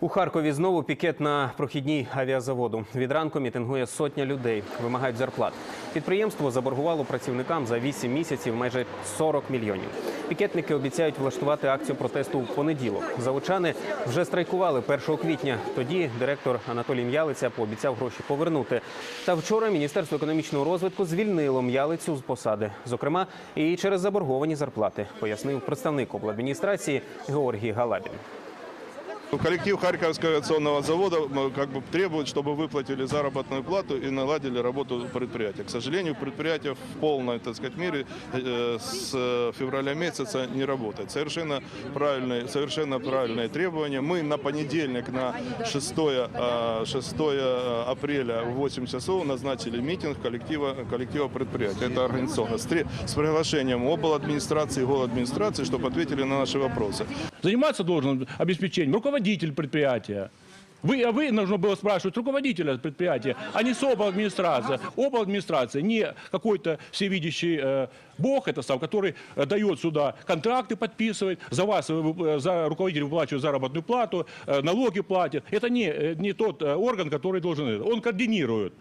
У Харкові знову пікет на прохідній авіазаводу. Від ранку мітингує сотня людей, вимагають зарплат. Підприємство заборгувало працівникам за 8 місяців майже 40 мільйонів. Пікетники обіцяють влаштувати акцію протесту в понеділок. Заочани вже страйкували 1 квітня. Тоді директор Анатолій М'ялиця пообіцяв гроші повернути. Та вчора Міністерство економічного розвитку звільнило М'ялицю з посади, зокрема і через заборговані зарплати, пояснив представник обладміністрації Георгій Галабін. Коллектив Харьковского авиационного завода как бы требует, чтобы выплатили заработную плату и наладили работу предприятия. К сожалению, предприятие в полной, так сказать, мире э, с февраля месяца не работает. Совершенно правильные, совершенно правильные требования. Мы на понедельник, на 6, э, 6 апреля в 8 часов назначили митинг коллектива, коллектива предприятия. Это организационно. С, приглашением обл. администрации и администрации, чтобы ответили на наши вопросы. Заниматься должен обеспечением руководитель предприятия. Вы, а вы нужно было спрашивать руководителя предприятия, а не СОП администрация. ОПА администрация не какой-то всевидящий э, бог, это сам, который э, дает сюда контракты, подписывает, за вас, э, вы- за руководитель выплачивает заработную плату, э, налоги платит. Это не, э, не тот э, орган, который должен, это. он координирует.